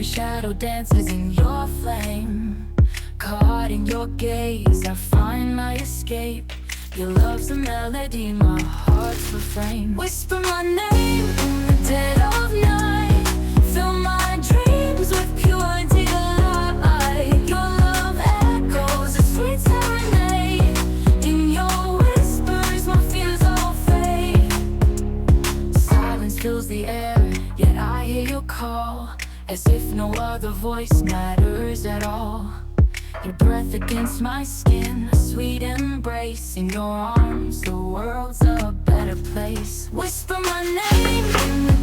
Every shadow dances in your flame. Caught in your gaze, I find my escape. Your love's a melody, my heart's refrain. Whisper my name in the dead of night. Voice matters at all. Your breath against my skin, a sweet embrace. In your arms, the world's a better place. Whisper my name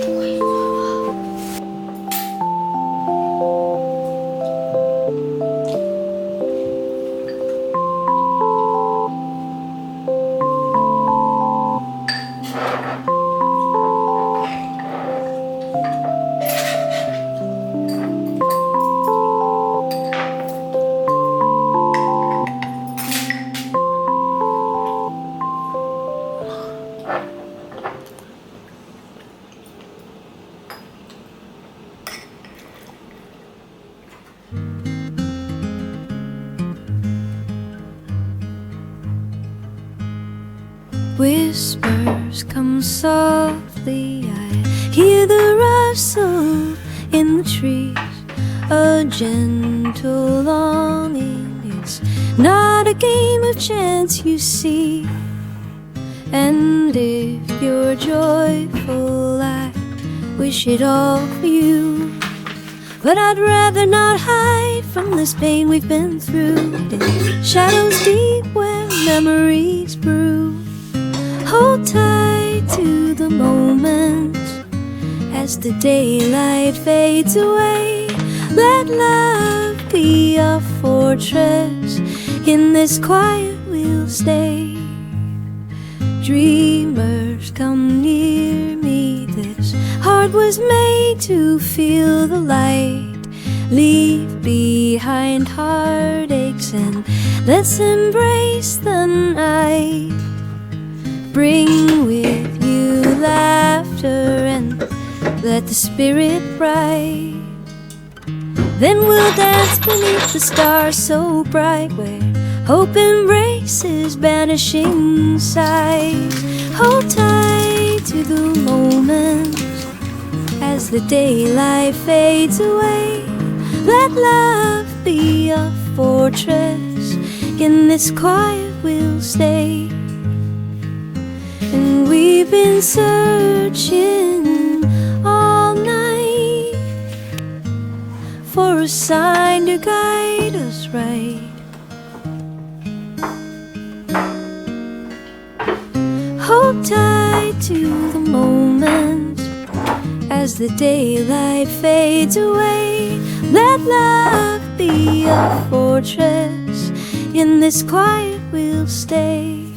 不会。Softly. I hear the rustle in the trees. A gentle longing. It's not a game of chance, you see. And if you're joyful, I wish it all for you. But I'd rather not hide from this pain we've been through. Shadows deep where memories brew. Hold tight to the moment as the daylight fades away. Let love be a fortress. In this quiet, we'll stay. Dreamers, come near me. This heart was made to feel the light. Leave behind heartaches and let's embrace the night. Bring with you laughter and let the spirit ride. Then we'll dance beneath the stars so bright where hope embraces vanishing sighs. Hold tight to the moment as the daylight fades away. Let love be a fortress. In this quiet, we'll stay. Searching all night for a sign to guide us right. Hold tight to the moment as the daylight fades away. Let love be a fortress. In this quiet, we'll stay.